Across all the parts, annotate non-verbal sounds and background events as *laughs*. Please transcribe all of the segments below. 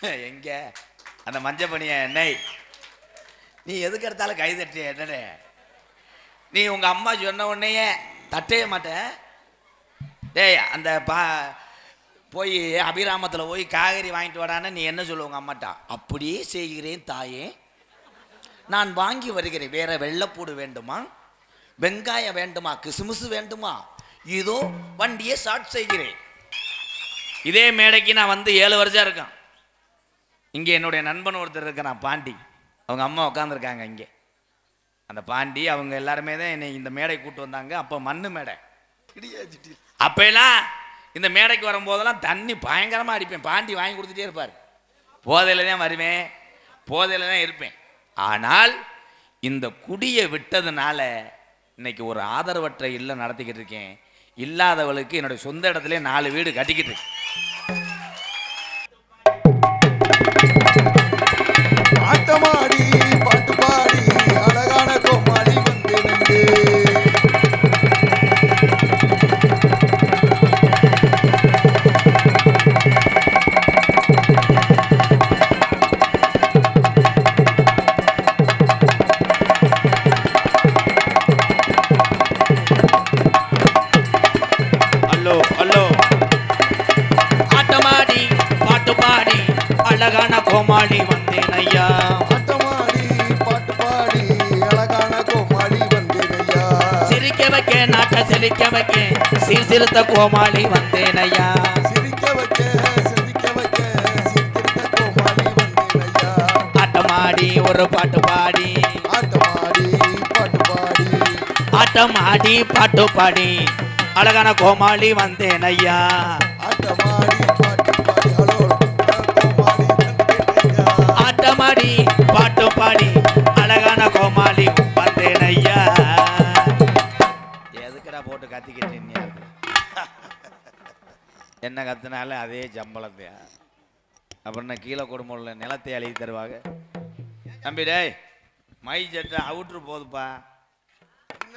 எங்க? அந்த மஞ்ச பணிய என்னை நீ எதுக்கு எடுத்தாலும் கை தட்டிய என்னடே நீ உங்க அம்மா சொன்ன உடனேயே தட்டவே மாட்டேன் டேய் அந்த பா போய் அபிராமத்தில் போய் காய்கறி வாங்கிட்டு வரான்னு நீ என்ன சொல்லுவாங்க அம்மாட்டா? அப்படியே செய்கிறேன் தாயே. நான் வாங்கி வருகிறேன். வேற வெள்ளைப்பூடு வேண்டுமா? வெங்காயம் வேண்டுமா? கிசுமிசு வேண்டுமா? இதோ வண்டியை ஸ்டார்ட் செய்கிறேன். இதே மேடைக்கு நான் வந்து ஏழு வருஷம் இருக்கேன். இங்கே என்னுடைய நண்பன் ஒருத்தர் இருக்கிறான் பாண்டி. அவங்க அம்மா உட்காந்துருக்காங்க இங்கே. அந்த பாண்டி அவங்க எல்லாருமே தான் என்னை இந்த மேடை கூட்டு வந்தாங்க. அப்போ மண்ணு மேடை. அப்பெல்லாம் இந்த மேடைக்கு வரும்போதெல்லாம் தண்ணி பயங்கரமாக அடிப்பேன். பாண்டி வாங்கி கொடுத்துட்டே இருப்பார். போதையில் தான் வருவேன். போதையில் தான் இருப்பேன். ஆனால் இந்த குடியை விட்டதுனால இன்னைக்கு ஒரு ஆதரவற்ற இல்லம் நடத்திக்கிட்டு இருக்கேன். இல்லாதவளுக்கு என்னுடைய சொந்த இடத்துல நாலு வீடு கட்டிக்கிட்டு இருக்கேன். ஆட்டமாடி பாட்டு பாடி அழகான கோமாளி வந்து நின்று அல்லோ அல்லோ ஆட்டமாடி பாட்டு பாடி அழகான சிரிக்க வைக்க சீர்திருத்த கோமாளி வந்தேன் ஐயா சிரிக்க வைக்க சிரிக்க வைக்க சிரித்திருந்த கோமாளி வந்து ஐயா ஆட்டமாடி ஒரு பாட்டு பாடி. ஆட்டமாடி பாட்டு பாடி. ஆட்டமாடி பாட்டு பாடி. அழகான கோமாளி வந்தேன் கத்துனாலும் அதே சம்பளத்தையா அப்புறம் நான் கீழே குடும்பம்ல நிலத்தை அழுகி தருவாங்க. தம்பி டேய் மை சட்டை அவுட்ரு போதுப்பா.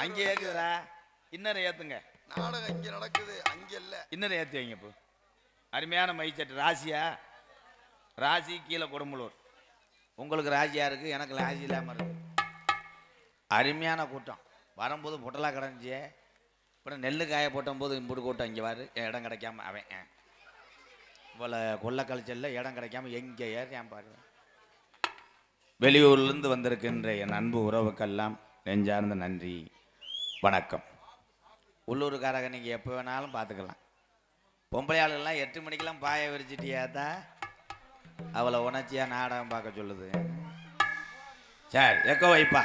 அங்கே ஏக்குதுடா இன்னரை ஏத்துங்க. நாடகம் இங்க நடக்குது அங்க இல்ல. இன்னரை ஏற்றி வைங்க இப்போ அருமையான மை சட்டை ராசியா? ராசி கீழே கொடும்பலூர் உங்களுக்கு ராசியா இருக்கு எனக்கு ராசி இல்லாமல் இருக்கு. அருமையான கூட்டம். வரும்போது புட்டலா கிடந்துச்சு. அப்புறம் நெல் காய போட்டும்போது இம்புடு கூட்டம் இங்கே வாரு இடம் கிடைக்காம அவன். இவ்வளோ கொள்ள கழிச்சல்ல இடம் கிடைக்காம எங்கே ஏறியான் பாரு? வெளியூர்லேருந்து வந்திருக்கின்ற என் அன்பு உறவுக்கெல்லாம் நெஞ்சார்ந்த நன்றி. வணக்கம். உள்ளூர்காரங்க நீங்கள் எப்போ வேணாலும் பார்த்துக்கலாம். பொம்பளை ஆளுங்கெல்லாம் எட்டு மணிக்கெல்லாம் பாய விரிச்சிட்டியா தான் அவளை உணர்ச்சியாக நாடகம் பார்க்க சொல்லுது. சரி எக்கோ வைப்பா.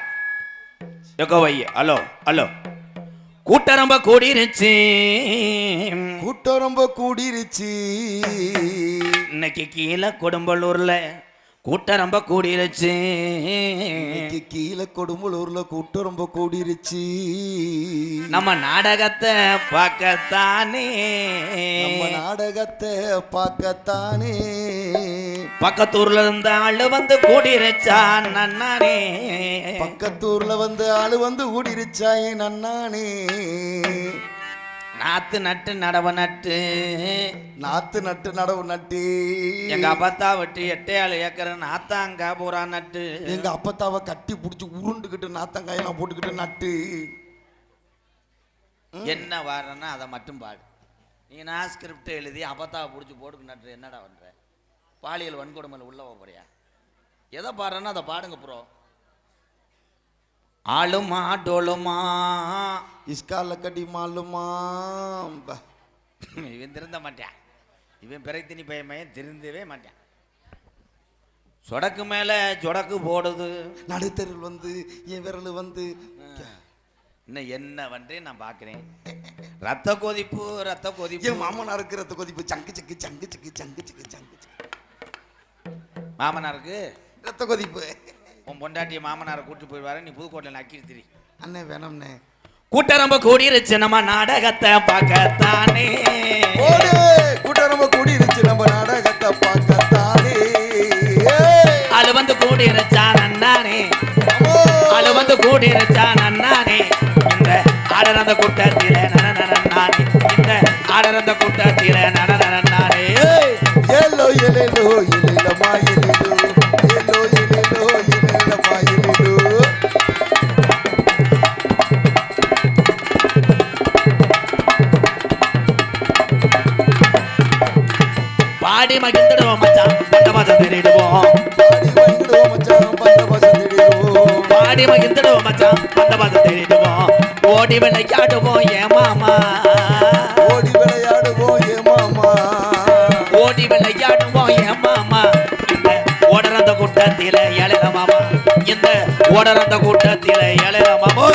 எக்கோ வை. Hello hello. கூட்டரம்ப கூடிருச்சு. கூட்டம் ரொம்ப கூடிருச்சு. இன்னைக்கு கீழே கொடும்பலூர்ல கூட்டம் ரொம்ப கூடிருச்சு. இன்னைக்கு கீழே கொடும்பலூர்ல கூட்டம் ரொம்ப கூடிருச்சு. நம்ம நாடகத்தை பார்க்கத்தானே. நம்ம நாடகத்தை பார்க்கத்தானே. பக்கத்தூர்ல இருந்த ஆளு வந்து கூடிருச்சா நன்னானே. பக்கத்தூர்ல வந்து ஆளு வந்து கூடிருச்சா என் அண்ணானே நாத்து நட்டு நடவ நட்டு. நாத்து நட்டு நடவு நட்டு. எங்க அப்பத்தா வெட்டி எட்டையாள் ஏக்கர் நாத்தாங்க பூரா நட்டு. எங்க அப்பத்தாவை கட்டி புடிச்சு உருண்டுகிட்டு நாத்தங்காயெல்லாம் போட்டுக்கிட்டு நட்டு. என்ன வாரன்னா அதை மட்டும் பாடு. நீ நான் ஸ்கிரிப்ட் எழுதி அப்பத்தாவை பிடிச்சி போட்டுக்கு நட்டு என்னடா பண்ற? பாலியல் வன்கொடுமையில் உள்ள போறியா? எதை பாடுறேன்னா அதை பாடுங்க ப்ரோ ஆளுமா டோலுமா இஸ்கால கடி மாலுமா. இவன் திருந்த மாட்டான். இவன் பிறத்தினி பையன் திருந்தவே மாட்டான். சொடக்கு மேல சொடக்கு போடுது. நடுத்தெருவில் வந்து என் விரல் வந்து. இன்னும் என்ன வந்து நான் பார்க்குறேன். ரத்த கொதிப்பு ரத்த கொதிப்பு. என் மாமனா இருக்கிறத கொதிப்பு சங்கு சங்கு சக்கு சங்கு சக்கு சங்கு சக்கு மாமனாருக்கு? ரத்த கொதிப்பு. உன் பொண்டாட்டிய மாமனாரை கூட்டிட்டு போயிடுவாரு நீ புதுக்கோட்டையில் நக்கி திரி அண்ணே வேணாம்ண்ணே. கூட்டரம்ப கூடிருச்சு நம்ம நாடகத்தை பார்க்கத்தானே. ஓடு கூட்டம் ரொம்ப கூடிருச்சு நம்ம நாடகத்தை பார்க்கத்தானே. அது வந்து கூடிருச்சா நன்னானே. அது வந்து கூடிருச்சா நன்னானே. இந்த ஆடரந்த கூட்டத்தில நனநனநானே இந்த ஆடரந்த கூட்டத்தில நனநனநானே மகிழ்ந்துடுவோம் மச்சான். பந்த பாசம் தேடிடுவோம். பாடி மகிழ்ந்துடுவோம் மச்சான். பந்த பாசம் தேடிடுவோம். ஓடி விளையாடுவோம் ஏ மாமா. ஓடி விளையாடுவோம் ஏ மாமா. ஓடி விளையாடுவோம் ஏ மாமா ஓடறந்த கூட்டத்தில ஏழல மாமா. இந்த ஓடறந்த கூட்டத்தில ஏழல மாமா.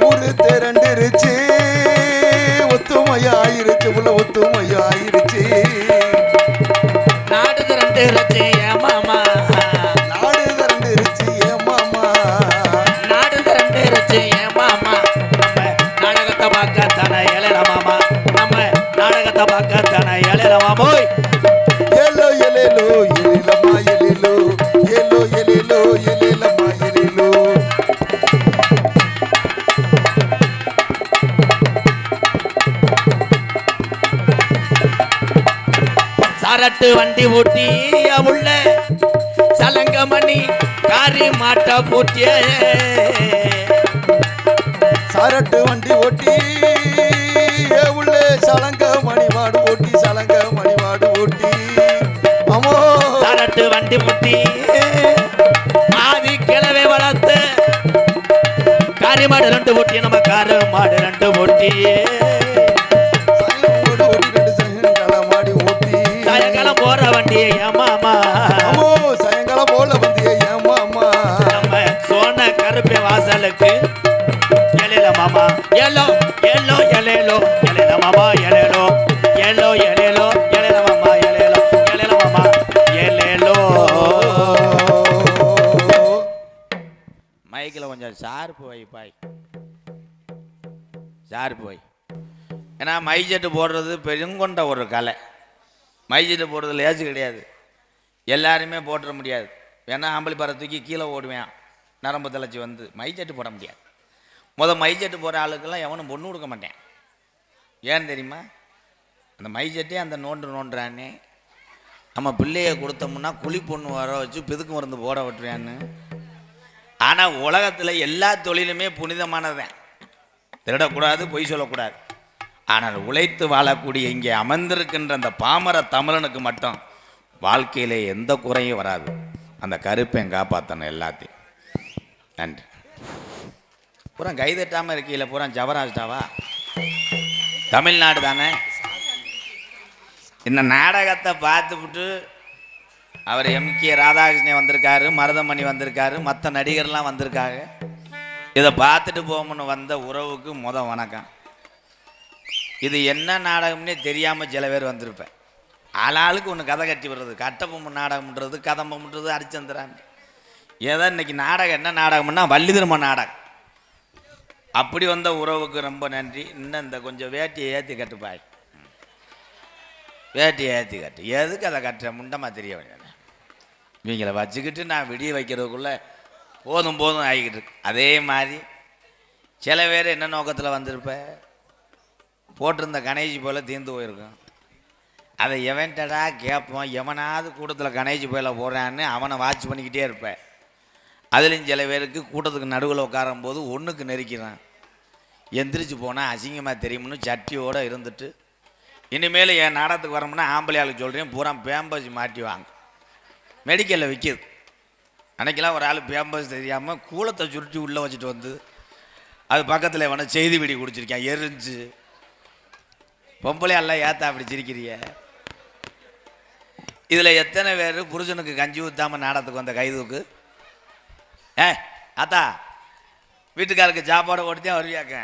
ஊரு திரண்டிருச்சு. ஒத்துமையாயிருச்சு உள்ள ஒத்துமையாயிருச்சு நாடு திரண்டுருச்சு. சரட்டு வண்டி ஓட்டி உள்ள சலங்கமணி காரி மாட்ட பூட்டிய. சரட்டு வண்டி ஓட்டி உள்ள சலங்க சார் போய். ஏன்னா மைஜெட்டு போடுறது பெருங்கொண்ட ஒரு கலை. மைஜெட்டு போடுறது லேசு கிடையாது. எல்லாருமே போட்டுற முடியாது. வேணா ஆம்பளி பாறை தூக்கி கீழே ஓடுவேன். நரம்பு தலைச்சி வந்து மைஜெட்டு போட முடியாது. முத மைஜெட்டு போடுற ஆளுக்கெல்லாம் எவனும் பொண்ணு கொடுக்க மாட்டேன். ஏன்னு தெரியுமா? அந்த மைஜெட்டே அந்த நோண்டு நோண்டுறானே. நம்ம பிள்ளைய கொடுத்தோம்னா குழி பொண்ணு வர வச்சு பிதுக்கு மருந்து போட விட்டுருவேன்னு ஆனால் உலகத்தில் எல்லா தொழிலுமே புனிதமானதுதான். திருடக்கூடாது பொய் சொல்லக்கூடாது. ஆனால் உழைத்து வாழக்கூடிய இங்கே அமர்ந்திருக்கின்ற அந்த பாமர தமிழனுக்கு மட்டும் வாழ்க்கையிலே எந்த குறையும் வராது. அந்த கருப்பையும் காப்பாற்றணும் எல்லாத்தையும். நன்றி. பூரா கைதட்டாமல் இருக்கீல பூரா ஜவராஜ்டாவா தமிழ்நாடு தானே? இந்த நாடகத்தை பார்த்துவிட்டு அவர் எம் கே ராதாகிருஷ்ணன் வந்திருக்காரு மருதமணி வந்திருக்காரு மற்ற நடிகர்லாம் வந்திருக்காங்க. இதை பார்த்துட்டு போகணும்னு வந்த உறவுக்கு முத வணக்கம். இது என்ன நாடகம்னே தெரியாமல் சில பேர் வந்திருப்பேன். ஆளாளுக்கு ஒன்று கதை கட்டி விடுறது கட்டபொம்மு நாடகம்ன்றது கதம்பம்ன்றது அரிச்சந்திரான் ஏதோ இன்னைக்கு நாடகம் என்ன நாடகம்னா வள்ளி திரும்ப நாடகம். அப்படி வந்த உறவுக்கு ரொம்ப நன்றி. இன்னும் இந்த கொஞ்சம் வேட்டியை ஏற்றி கட்டுப்பாய் வேட்டியை ஏற்றி கட்டு. எதுக்கு அதை கட்டுற? முண்டமாக தெரிய வேண்டியது. இவங்களை வச்சுக்கிட்டு நான் விடிய வைக்கிறதுக்குள்ளே போதும் போதும் ஆகிக்கிட்டு இருக்கு. அதே மாதிரி சில பேர் என்ன நோக்கத்தில் வந்திருப்ப? போட்டிருந்த கணேஜி போல் தீர்ந்து போயிருக்கும். அதை எவன்டடா கேட்போம்? எவனாவது கூட்டத்தில் கணேஜி போயில போடுறான்னு அவனை வாட்ச் பண்ணிக்கிட்டே இருப்பேன் அதுலேயும் சில பேருக்கு கூட்டத்துக்கு நடுவில் உட்காரும் போது ஒன்றுக்கு நெருக்கிறான். எந்திரிச்சு போனால் அசிங்கமாக தெரியும்னு சட்டியோடு இருந்துட்டு இனிமேல் என் நாடகத்துக்கு வரோம்னா ஆம்பளை ஆளுக்கு சொல்கிறேன் பூரா பேம்பஸ் மாட்டி வாங்க. மெடிக்கலில் விற்கிது அன்னைக்கெல்லாம் ஒரு ஆள் பேம்பஸ் தெரியாமல் கூலத்தை சுருட்டி உள்ளே வச்சுட்டு வந்து அது பக்கத்தில் வேணால் செய்தி வெடி குடிச்சிருக்கேன் எரிஞ்சு. பொம்பளை எல்லாம் ஏத்தா அப்படி சிரிக்கிறிய? இதில் எத்தனை பேர் புருஷனுக்கு கஞ்சி ஊற்றாமல் நாடகத்துக்கு வந்த கைதுக்கு ஏ ஆத்தா வீட்டுக்காருக்கு சாப்பாடு ஓட்டி தான் வருவியாக்க?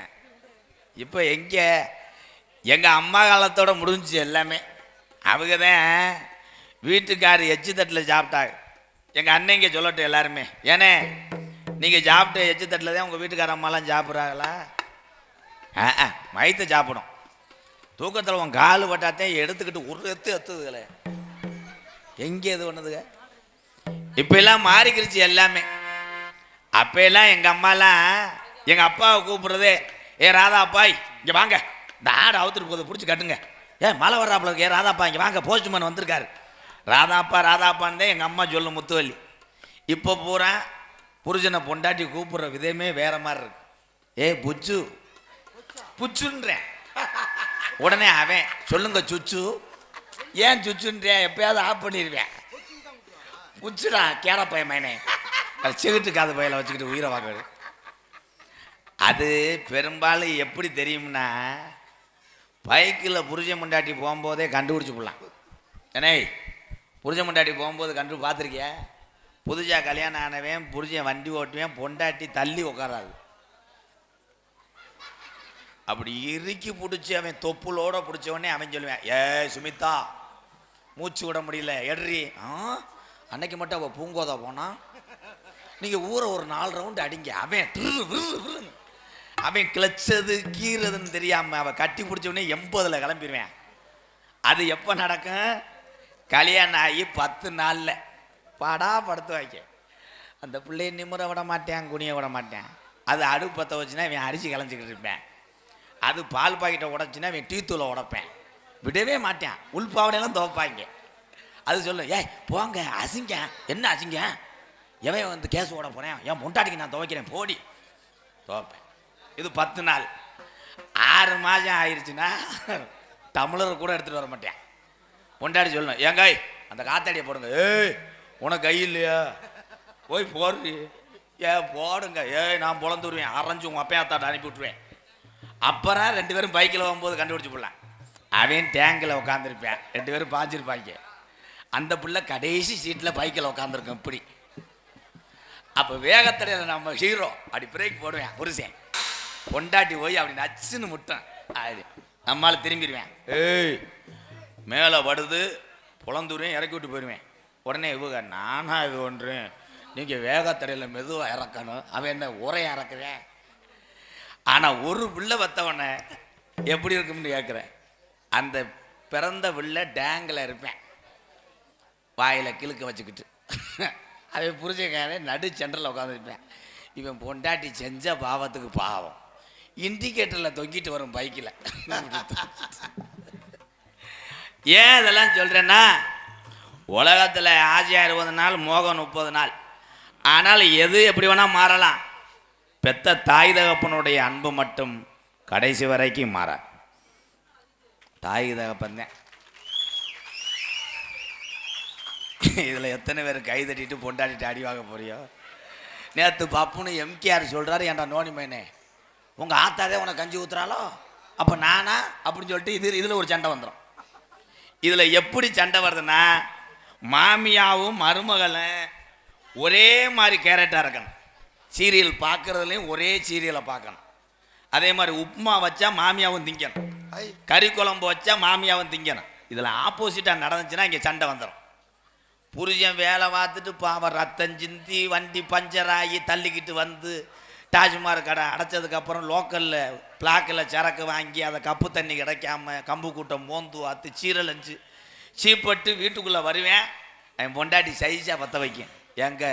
இப்போ எங்கே? எங்கள் அம்மா காலத்தோட முடிஞ்சுச்சு எல்லாமே. அவங்க தான் வீட்டுக்கார் எச்சு தட்டில் சாப்பிட்டாங்க. எங்கள் அண்ணங்க சொல்லட்டும் எல்லாருமே. ஏனே நீங்கள் சாப்பிட்டு எச்சு தட்டில் தான் உங்கள் வீட்டுக்கார அம்மாலாம் சாப்பிட்றாங்களா? ஆ ஆ மயத்தை சாப்பிடும். தூக்கத்தில் உன் கால் பட்டாத்தையும் எடுத்துக்கிட்டு ஒரு எத்து எத்துதுகளே. எங்கே இது பண்ணுதுங்க இப்பெல்லாம் மாறிக்கிருச்சு எல்லாமே. அப்பெல்லாம் எல்லாம் அம்மாலாம் எங்கள் அப்பாவை கூப்பிட்றதே ஏ ராதா அப்பாய் இங்கே வாங்க. இந்த ஆடு அவுத்துட்டு போகுது பிடிச்சி கட்டுங்க. ஏ மழை வர்றாப்புல இருக்கு. ஏ ராதாப்பா இங்கே வாங்க. போஸ்ட்மேன் வந்திருக்காரு. ராதாப்பா ராதாப்பான்னு தான் எங்கள் அம்மா சொல்லும் முத்துவல்லி இப்போ பூரா புருஷனை பொண்டாட்டி கூப்பிட்ற விதமே வேற மாதிரி இருக்கு. ஏ புச்சு. புச்சுன்றேன் உடனே அவன் சொல்லுங்க சுச்சு. ஏன் சுச்சுன்றேன் எப்பயாவது ஆஃப் பண்ணிடுவேன் புச்சுடா கேட பையன் மைனே அது சிகிட்டு காது பையில வச்சுக்கிட்டு உயிரை வாங்க அது பெரும்பாலும் எப்படி தெரியும்னா பைக்கில் புருஷன் முண்டாட்டி போகும்போதே கண்டுபிடிச்சி போடலாம் ஏனே புருஷன் மண்டாட்டி போகும்போது கண்டு பார்த்துருக்கிய? புதுசாக கல்யாணம் ஆனவன் புருஷன் வண்டி ஓட்டுவேன் பொண்டாட்டி தள்ளி உட்காராது அப்படி இறுக்கி பிடிச்சி அவன் தொப்புளோட பிடிச்சவொடனே அவன் சொல்லுவேன் ஏ சுமிதா மூச்சு விட முடியல எட்ரி ஆ? அன்னைக்கு மட்டும் அவள் பூங்கோதா போனா? நீங்கள் ஊரை ஒரு நாலு ரவுண்டு அடிங்க. அவன் அவன் கிளச்சது கீறதுன்னு தெரியாம அவ கட்டி பிடிச்சவொடனே எண்பதுல கிளம்பிடுவேன் அது எப்போ நடக்கும்? கல்யாணம் ஆகி பத்து நாளில். பாடா படுத்து வைக்க அந்த பிள்ளைய நிமிர விட மாட்டேன் குனிய விட மாட்டேன். அது அடுப்பு பற்ற வச்சுன்னா இவன் அரிசி கலைஞ்சிக்கிட்டு இருப்பேன். அது பால் பாக்கெட்டை உடச்சுன்னா இவன் டீ தூளை உடைப்பேன். விடவே மாட்டேன். உள்பாவடையெல்லாம் துவப்பாங்க. அது சொல்லு ஏய் போங்க அசிங்க. என்ன அசிங்க? எவன் வந்து கேஸ் ஓட போகிறேன் என் முண்டாட்டிக்கு நான் துவைக்கிறேன் போடி. துவைப்பேன். இது பத்து நாள். ஆறு மாதம் ஆயிடுச்சுன்னா தமிழர் கூட எடுத்துகிட்டு வர மாட்டேன். கொண்டாடி சொல்லணும். ஏங்காய் அந்த காத்தாடியை போடுங்க. ஏய் உனக்கு கை இல்லையா? போய் போடுறி ஏ போடுங்க. ஏய் நான் பொழந்துருவேன் அரைஞ்சு உங்கள் அப்பையாத்தாட்ட அனுப்பி விட்ருவேன் அப்புறம் ரெண்டு பேரும் பைக்கில் போகும்போது கண்டுபிடிச்சி போடலாம். அவன் டேங்கில் உட்காந்துருப்பேன் ரெண்டு பேரும் பாஞ்சிருப்பாங்க. அந்த பிள்ளை கடைசி சீட்டில் பைக்கில் உட்காந்துருக்கேன் இப்படி. அப்போ வேகத்தடையில் நம்ம ஹீரோ அப்படி பிரேக் போடுவேன். புருஷன். பொண்டாட்டி போய் அப்படி நச்சுன்னு முட்டேன். அது நம்மளால் திரும்பிடுவேன். ஏய் மேலே படுது புலந்துருவேன் இறக்கி விட்டு போயிடுவேன் உடனே இவங்க நானா இது ஒன்று? நீங்கள் வேகத்தடையில் மெதுவாக இறக்கணும். அவன் என்ன உரையை இறக்குறேன் ஆனால் ஒரு பிள்ளை வத்தவனை எப்படி இருக்கும்னு கேட்குறேன் அந்த பிறந்த பிள்ளை டேங்கில் இருப்பேன். வாயில் கிழுக்க வச்சுக்கிட்டு. *laughs* அவன் புரிஞ்சக்காரன் நடு சென்டரில் உட்காந்துருப்பேன் இவன் பொண்டாட்டி செஞ்ச பாவத்துக்கு பாவம். இண்டிகேட்டரில் தொங்கிட்டு வரும் பைக்கில். *laughs* ஏன் இதெல்லாம் சொல்கிறேன்னா உலகத்தில் ஆசியா இருபது நாள் மோகம் முப்பது நாள். ஆனால் எது எப்படி வேணால் மாறலாம். பெத்த தாய் தகப்பனுடைய அன்பு மட்டும் கடைசி வரைக்கும் மாற. தாய் தகப்பன் தான். இதில் எத்தனை பேர் கை தட்டிட்டு பொண்டாடிட்டு அடி வாங்க போறியோ? நேற்று பப்புன்னு எம்கேஆர் சொல்கிறாரு ஏன்டா நோனி மேனே? உங்கள் ஆத்தாதே உனக்கு கஞ்சி ஊற்றுறாளோ அப்போ நானா? அப்படின்னு சொல்லிட்டு இது இதில் ஒரு சண்டை வந்துடும் இதில் எப்படி சண்டை வருதுன்னா மாமியாவும் மருமகளும் ஒரே மாதிரி கேரக்டாக இருக்கணும். சீரியல் பார்க்குறதுலையும் ஒரே சீரியலை பார்க்கணும். அதே மாதிரி உப்புமா வச்சா மாமியாவும் திங்கணும். கறி குழம்பு வச்சா மாமியாவும் திங்கணும். இதில் ஆப்போசிட்டாக நடந்துச்சுன்னா இங்கே சண்டை வந்துடும் புருஷன் வேலை பார்த்துட்டு பாவம் ரத்தம் சிந்தி வண்டி பஞ்சர் ஆகி தள்ளிக்கிட்டு வந்து டாஜ்மார் கடை அடைச்சதுக்கப்புறம் லோக்கலில் பிளாக்கில் சரக்கு வாங்கி அதை கப்பு தண்ணி கிடைக்காம கம்பு கூட்டம் மோந்து வாத்து சீரழிஞ்சு சீப்பட்டு வீட்டுக்குள்ளே வருவேன். என் பொண்டாட்டி சைஸாக பற்ற வைக்கும். எங்க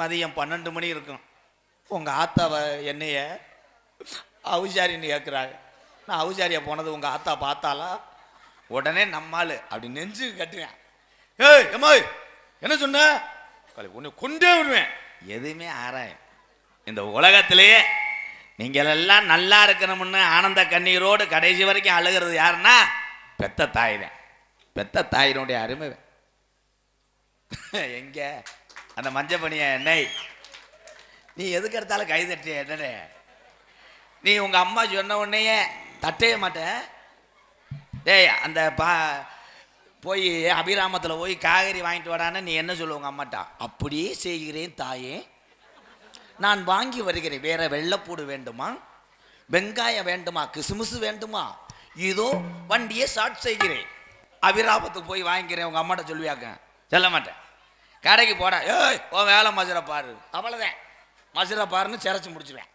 மதியம் பன்னெண்டு மணி இருக்கும். உங்கள் ஆத்தாவை என்னைய அவுசாரின்னு கேட்குறாங்க நான் அவுசாரியா போனது உங்கள் ஆத்தா பார்த்தாலா உடனே நம்மால் அப்படி நெஞ்சு கட்டுவேன். ஏய் எம்மா என்ன சொன்ன? உன்னை கொண்டே விடுவேன். எதுவுமே ஆராயம் இந்த உலகத்திலேயே நீங்கள் எல்லாம் நல்லா இருக்கணும்னு ஆனந்த கண்ணீரோடு கடைசி வரைக்கும் அழுகிறது யாருன்னா பெத்த தாய் பெத்த தாயினுடைய அருமை *laughs* எங்க? அந்த மஞ்சள் பணிய என்னை? நீ எதுக்கு எடுத்தாலும் கை தட்டிய என்னடே நீ உங்கள் அம்மா சொன்ன உடனேயே தட்டவே மாட்டேன் டேய் அந்த பா போய் அபிராமத்தில் போய் காய்கறி வாங்கிட்டு வரான்னு நீ என்ன சொல்லுவ உங்க அம்மாட்டா? அப்படியே செய்கிறேன் தாயே. நான் வாங்கி வருகிறேன். வேற வெள்ளைப்பூடு வேண்டுமா? வெங்காயம் வேண்டுமா? கிசுமிசு வேண்டுமா? இதோ வண்டியை ஸ்டார்ட் செய்கிறேன். அபிராபத்துக்கு போய் வாங்கிக்கிறேன். உங்கள் அம்மாட்ட சொல்லுவியாக்க? சொல்ல மாட்டேன். கடைக்கு போடா. ஏய் ஓ வேலை மசுரை பாரு. அவ்வளோதான் மசுரை பாருன்னு சிறச்சி முடிச்சுவேன்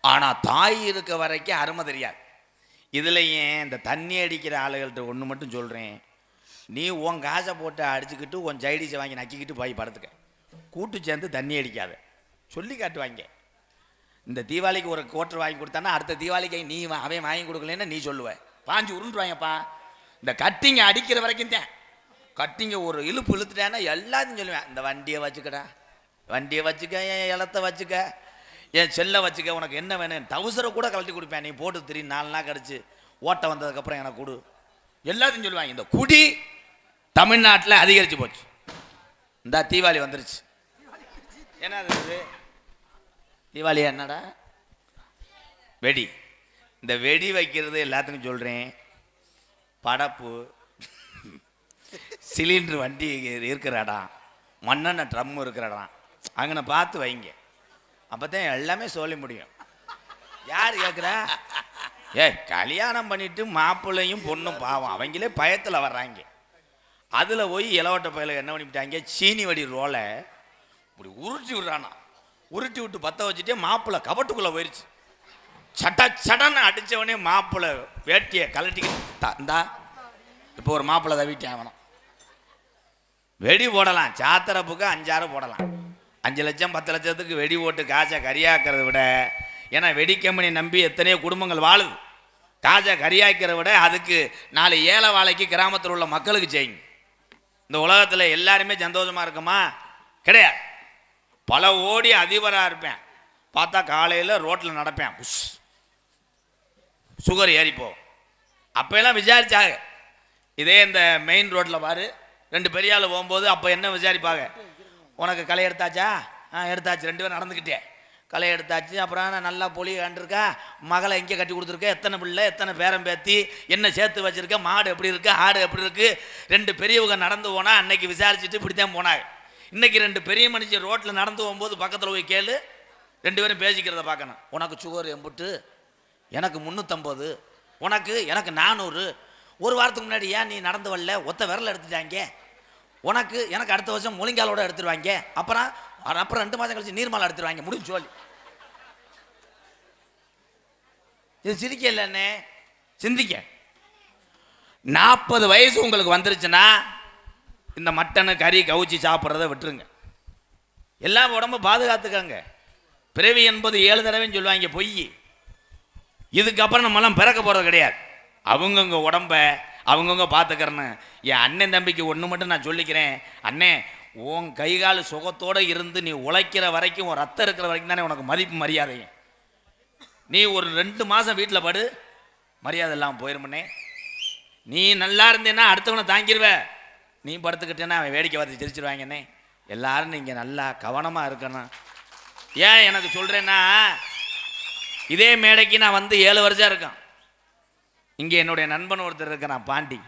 ஆனால் தாய் இருக்க வரைக்கும் அருமை தெரியாது. இதுல ஏன் இந்த தண்ணி அடிக்கிற ஆளுகள்கிட்ட ஒன்று மட்டும் சொல்கிறேன் நீ உன் காசை போட்டு அடிச்சுக்கிட்டு உன் ஜைடிஸை வாங்கி நக்கிக்கிட்டு போய் படத்துக்க. கூட்டு சேர்ந்து தண்ணி அடிக்காத. சொல்லி காட்டுவாங்க. இந்த தீபாவளிக்கு ஒரு கோட்டர் வாங்கி கொடுத்தானா அடுத்த தீபாவளிக்கு நீ அவன் வாங்கி கொடுக்கலன்னா நீ சொல்லுவ. பாஞ்சு உருண்டுவாங்கப்பா இந்த கட்டிங்க அடிக்கிற வரைக்கும் தான். கட்டிங்க ஒரு இழுப்பு இழுத்துட்டேன்னா எல்லாத்தையும் சொல்லுவேன். இந்த வண்டியை வச்சுக்கடா. வண்டியை வச்சுக்க என் இலத்தை வச்சுக்க என் செல்லை வச்சுக்க உனக்கு என்ன வேணும்? டவுசரை கூட கழட்டி கொடுப்பேன். நீ போட்டு திரி நாலு நாள் கழிச்சு. ஓட்ட வந்ததுக்கப்புறம் எனக்கு கொடு. எல்லாத்தையும் சொல்லுவாங்க. இந்த குடி தமிழ்நாட்டில் அதிகரிச்சு போச்சு. இந்த தீபாவளி வந்துருச்சு. என்னது இது? தீபாவளி என்னடா? வெடி. இந்த வெடி வைக்கிறது எல்லாத்துக்கும் சொல்கிறேன் படப்பு. சிலிண்டர் வண்டி இருக்கிற இடம் மண்ணெண்ண ட்ரம் இருக்கிற இடம் அங்கன பார்த்து வைங்க. அப்போ தான் எல்லாமே சொல்ல முடியும். யார் கேட்குறா ஏ கல்யாணம் பண்ணிட்டு மாப்பிள்ளையும் பொண்ணும் பாவம். அவங்களே பயத்தில் வர்றாங்க. அதில் போய் இளவட்ட பயில என்ன பண்ணிவிட்டாங்க? சீனி வடி ரோலை இப்படி உருட்டி விடுறானா. உருட்டி விட்டு பற்ற வச்சுட்டே மாப்பிள்ளை கபட்டுக்குள்ளே போயிடுச்சு சட்ட சடன்னு அடித்தவனே மாப்பிள்ளை வேட்டியை கலட்டிக்கிட்டு இந்தா இப்போ ஒரு மாப்பிள்ளை தவிட்டேன் ஆகணும் வெடி போடலாம் சாத்திரப்புக்கு அஞ்சாறு போடலாம். அஞ்சு லட்சம் பத்து லட்சத்துக்கு வெடி போட்டு காசை கரியாக்கிறத விட ஏன்னா வெடி கம்பெனி நம்பி எத்தனையோ குடும்பங்கள் வாழுது. காசை கரியாக்கிறத விட அதுக்கு நாலு ஏழை வாழைக்கு கிராமத்தில் உள்ள மக்களுக்கு செய்யுங்க. இந்த உலகத்தில் எல்லாருமே சந்தோஷமாக இருக்குமா? கிடையாது. பல ஓடி அதிபராக இருப்பேன். பார்த்தா காலையில் ரோட்டில் நடப்பேன். உஸ். சுகர் ஏறிப்போ. அப்போல்லாம் விசாரிச்சாங்க. இதே இந்த மெயின் ரோட்டில் பாரு. ரெண்டு பெரிய போகும்போது அப்போ என்ன விசாரிப்பாங்க? உனக்கு களை எடுத்தாச்சா? ஆ எடுத்தாச்சு. ரெண்டு பேரும் நடந்துக்கிட்டே. களை எடுத்தாச்சு. அப்புறம் நான் நல்லா பொலி கண்டிருக்கா? மகளை எங்கே கட்டி கொடுத்துருக்க? எத்தனை பிள்ளை? எத்தனை பேரம் பேத்தி? என்ன சேர்த்து வச்சுருக்க? மாடு எப்படி இருக்குது ஆடு எப்படி இருக்கு? ரெண்டு பெரியவங்க நடந்து போனால் அன்னைக்கு விசாரிச்சுட்டு இப்படி தான் போனாங்க. இன்னைக்கு ரெண்டு பெரிய மனுஷன் ரோட்டில் நடந்து போகும்போது பக்கத்தில் போய் கேளு. ரெண்டு பேரும் பேசிக்கிறத பார்க்கணும். உனக்கு சுகர் எம்புட்டு எனக்கு முந்நூற்றம்பது உனக்கு எனக்கு நானூறு. ஒரு வாரத்துக்கு முன்னாடி ஏன் நீ நடந்து வரல? ஒத்த விரல் எடுத்துட்டாங்க. உனக்கு எனக்கு அடுத்த வருஷம் முழுங்காலோட எடுத்துருவாங்க. அப்புறம் அப்புறம் ரெண்டு மாதம் கழிச்சு நீர்மலை எடுத்துருவாங்க. முடிஞ்சு சொல்லி இது சிரிக்க இல்லைண்ணே சிந்திக்க. நாற்பது வயசு உங்களுக்கு வந்துருச்சுன்னா இந்த மட்டனு கறி கவுச்சி சாப்பிட்றத விட்டுருங்க. எல்லா உடம்ப பாதுகாத்துக்கங்க. பிறவி என்பது ஏழு தடவைன்னு சொல்லுவாங்க பொய் இதுக்கப்புறம் நம்மலாம் பிறக்க போகிறது கிடையாது. அவங்கவுங்க உடம்ப அவங்கவுங்க பார்த்துக்கிறேன்னு என் அண்ணன் தம்பிக்கு ஒன்று மட்டும் நான் சொல்லிக்கிறேன். அண்ணே உன் கை கால் சுகத்தோடு இருந்து நீ உழைக்கிற வரைக்கும் உன் ரத்தம் இருக்கிற வரைக்கும் தானே உனக்கு மதிப்பு மரியாதையும். நீ ஒரு ரெண்டு மாதம் வீட்டில் படு மரியாதை இல்லாமல் போயிருமண்ணே நீ நல்லா இருந்தேன்னா அடுத்தவனை தாங்கிடுவேன் நீ படுத்துக்கிட்டேன்னா அவன் வேடிக்கை பார்த்து சிரிச்சிருவாங்கண்ணே எல்லாரும் நீங்கள் நல்லா கவனமாக இருக்கணும். ஏன் எனக்கு சொல்கிறேன்னா இதே மேடைக்கு நான் வந்து ஏழு வருஷம் இருக்கேன். இங்கே என்னுடைய நண்பன் ஒருத்தர் இருக்கிறான் பாண்டி.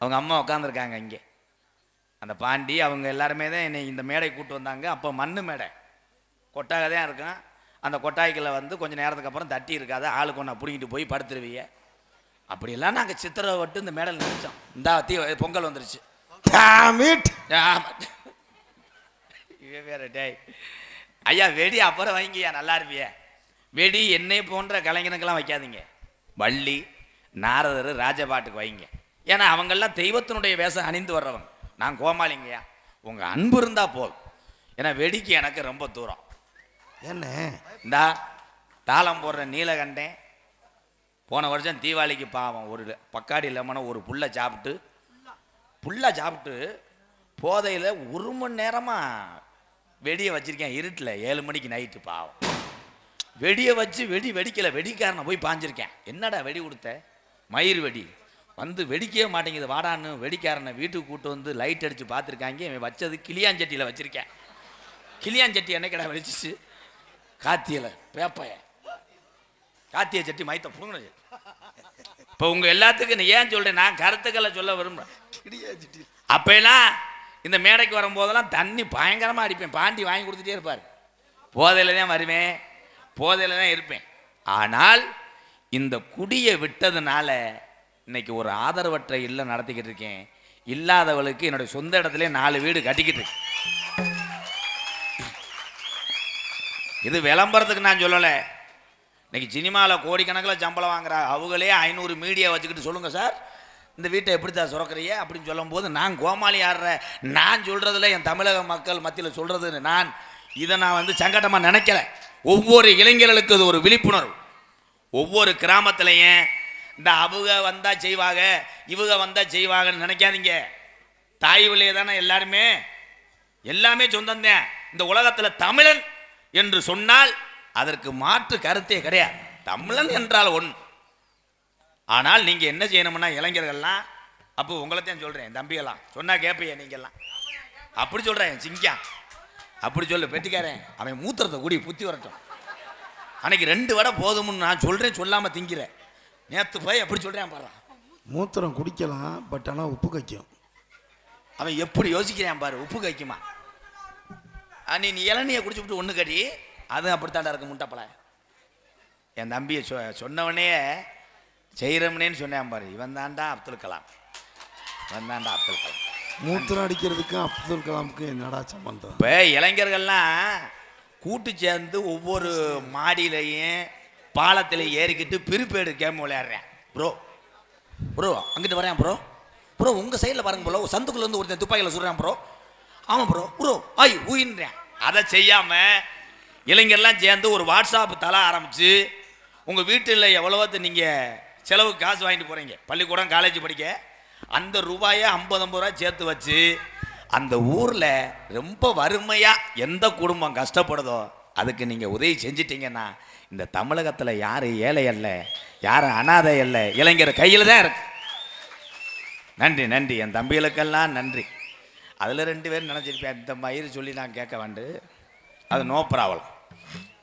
அவங்க அம்மா உட்காந்துருக்காங்க இங்கே. அந்த பாண்டி அவங்க எல்லாருமே தான் என்னை இந்த மேடை கூப்பிட்டு வந்தாங்க. அப்போ மண்ணு மேடை. கொட்டாக தான் இருக்கும். அந்த கொட்டாய்க்கில் வந்து கொஞ்சம் நேரத்துக்கு அப்புறம் தட்டி இருக்காது ஆளுக்கு ஒன்றா பிடிங்கிட்டு போய் படுத்துருவீங்க. அப்படியெல்லாம் நாங்கள் சித்திரை விட்டு இந்த மேடையில் நினச்சோம். இந்த தீ பொங்கல் வந்துருச்சு. ஆமா. இவன் வேற டேய் ஐயா வெடி அப்புறம் வைங்கய்யா நல்லா இருப்பிய. வெடி என்னை போன்ற கலைஞனுக்கெல்லாம் வைக்காதீங்க. வள்ளி நாரதர் ராஜபாட்டுக்கு வைங்க. ஏன்னா அவங்கெல்லாம் தெய்வத்தினுடைய வேஷம் அணிந்து வர்றவங்க. நான் கோமாளிங்கய்யா. உங்கள் அன்பு இருந்தால் போதும். ஏன்னா வெடிக்கு எனக்கு ரொம்ப தூரம். என்ன? இந்தா தாளம் போடுற நீலகண்டேன். போன வருஷம் தீபாவளிக்கு பாவம் ஒரு பக்காடி லெமனை ஒரு புல்லை சாப்பிட்டு ஃபுல்லாக சாப்பிட்டு போதையில் ஒரு மணி நேரமாக வெடியை வச்சுருக்கேன் இருட்டில். ஏழு மணிக்கு நைட்டு பாவம். வெடியை வச்சு வெடி வெடிக்கலை வெடிக்காரனை போய் பாஞ்சிருக்கேன். என்னடா வெடி கொடுத்த? மயிர் வெடி. வந்து வெடிக்கவே மாட்டேங்குது. வாடான்னு வெடிக்காரனை வீட்டுக்கு கூட்டு வந்து லைட் அடித்து பார்த்துருக்காங்க. இவன் வச்சது கிளியாஞ்சட்டியில் வச்சுருக்கேன். கிளியாஞ்சட்டி என்னைக்கடா வெடிச்சிச்சு காத்தியில் பேப்பைய. காத்திய சட்டி மயத்தை புடுங்கினது இப்போ உங்கள் எல்லாத்துக்கும் நான் ஏன் சொல்கிறேன் நான் கருத்துக்களை சொல்ல விரும்புகிறேன் அப்போல்லாம் இந்த மேடைக்கு வரும்போதெல்லாம் தண்ணி பயங்கரமாக அடிப்பேன். பாண்டி வாங்கி கொடுத்துட்டே இருப்பார். போதையில் தான் வருவேன். போதையில் தான் இருப்பேன். ஆனால் இந்த குடியை விட்டதுனால இன்னைக்கு ஒரு ஆதரவற்ற இல்லம் நடத்திக்கிட்டு இருக்கேன். இல்லாதவளுக்கு என்னுடைய சொந்த இடத்துல நாலு வீடு கட்டிக்கிட்டு இருக்கேன். இது விளம்பரத்துக்கு நான் சொல்லலை. இன்னைக்கு சினிமாவில் கோடிக்கணக்கில் சம்பளம் வாங்குறா. அவங்களே ஐநூறு மீடியா வச்சுக்கிட்டு சொல்லுங்கள் சார். இந்த வீட்டை எப்படித்தான் சுரக்கிறிய அப்படின்னு சொல்லும்போது நான் கோமாளி ஆடுற நான் சொல்கிறதுல என் தமிழக மக்கள் மத்தியில் சொல்கிறதுன்னு நான் இதை நான் வந்து சங்கடமாக நினைக்கல. ஒவ்வொரு இளைஞர்களுக்கு இது ஒரு விழிப்புணர்வு. ஒவ்வொரு கிராமத்துலையும் இந்த அவங்க வந்தால் செய்வாங்க இவங்க வந்தால் செய்வாங்கன்னு நினைக்காதீங்க. தாய் வழியே தானே எல்லாருமே எல்லாமே சொந்தந்தேன் இந்த உலகத்தில் தமிழன் என்று சொன்னால் அதற்கு மாற்று கருத்தே கிடையாது. தமிழன் என்றால் ஒன்று ஆனால் நீங்கள் என்ன செய்யணும்னா இளைஞர்கள்லாம் அப்போ உங்களை தான் சொல்கிறேன் தம்பியெல்லாம். சொன்னால் கேட்பீங்க நீங்கள்லாம் அப்படி சொல்கிறேன் சிங்கம் அப்படி சொல்லு பெட்டிக்காரன். அவன் மூத்திரத்தை கூடி புத்தி வரட்டும். அன்னைக்கு ரெண்டு வடை போதும்னு நான் சொல்கிறேன் சொல்லாமல் திங்கிறேன் நேற்று போய் எப்படி சொல்கிறேன் பாரு. மூத்திரம் குடிக்கலாம் பட் ஆனால் உப்பு கைக்கும் அவன் எப்படி யோசிக்கிறான் பாரு உப்பு கைக்குமா நீ இளநியை குடிச்சுவிட்டு ஒன்று கடி. அதுவும் அப்படித்தாண்டா இருக்கு முட்டைப்பழ என் தம்பியை சொ சொன்னவனே செய்கிறவனேன்னு சொன்னேன் பாரு. இவன் தாண்டா அப்துல் கலாம். இவன் தாண்டா அப்துல் கலாம். மூத்திரம் அடிக்கிறதுக்கும் அப்துல் கலாமுக்கும் என்னடா சம்பந்தம்? இப்போ இளைஞர்கள்லாம் கூட்டு சேர்ந்து ஒவ்வொரு மாடியிலையும் பாலத்திலையும் ஏறிக்கிட்டு பிரிப்பேடு கேம் விளையாடுறேன் ப்ரோ ப்ரோ அங்கிட்டு வரேன் ப்ரோ. ப்ரோ உங்கள் சைடில் பாருங்க ப்ரோ. சந்துக்குள்ளேருந்து ஒருத்தன் துப்பாக்கியில் சுடுறான் ப்ரோ. ஆமாம் ப்ரோ. ப்ரோ ஐய் ஊயின்றேன். அதை செய்யாமல் இளைஞர்லாம் சேர்ந்து ஒரு வாட்ஸ்அப் தலை ஆரம்பித்து உங்கள் வீட்டில் எவ்வளோவத்து நீங்கள் செலவுக்கு காசு வாங்கிட்டு போகிறீங்க பள்ளிக்கூடம் காலேஜ் படிக்க. அந்த ரூபாயை ஐம்பது ஐம்பது ரூபா சேர்த்து வச்சு அந்த ஊரில் ரொம்ப வறுமையாக எந்த குடும்பம் கஷ்டப்படுதோ அதுக்கு நீங்கள் உதவி செஞ்சிட்டீங்கன்னா இந்த தமிழகத்தில் யார் ஏழை அல்ல யார் அனாதை அல்ல இளைஞர் கையில் தான் இருக்கு. நன்றி நன்றி. என் தம்பிகளுக்கெல்லாம் நன்றி. அதில் ரெண்டு பேரும் நினச்சிருப்பேன் இந்த மயிறு சொல்லி நான் கேட்க வேண்டு. அது நோ ப்ராப்ளம்.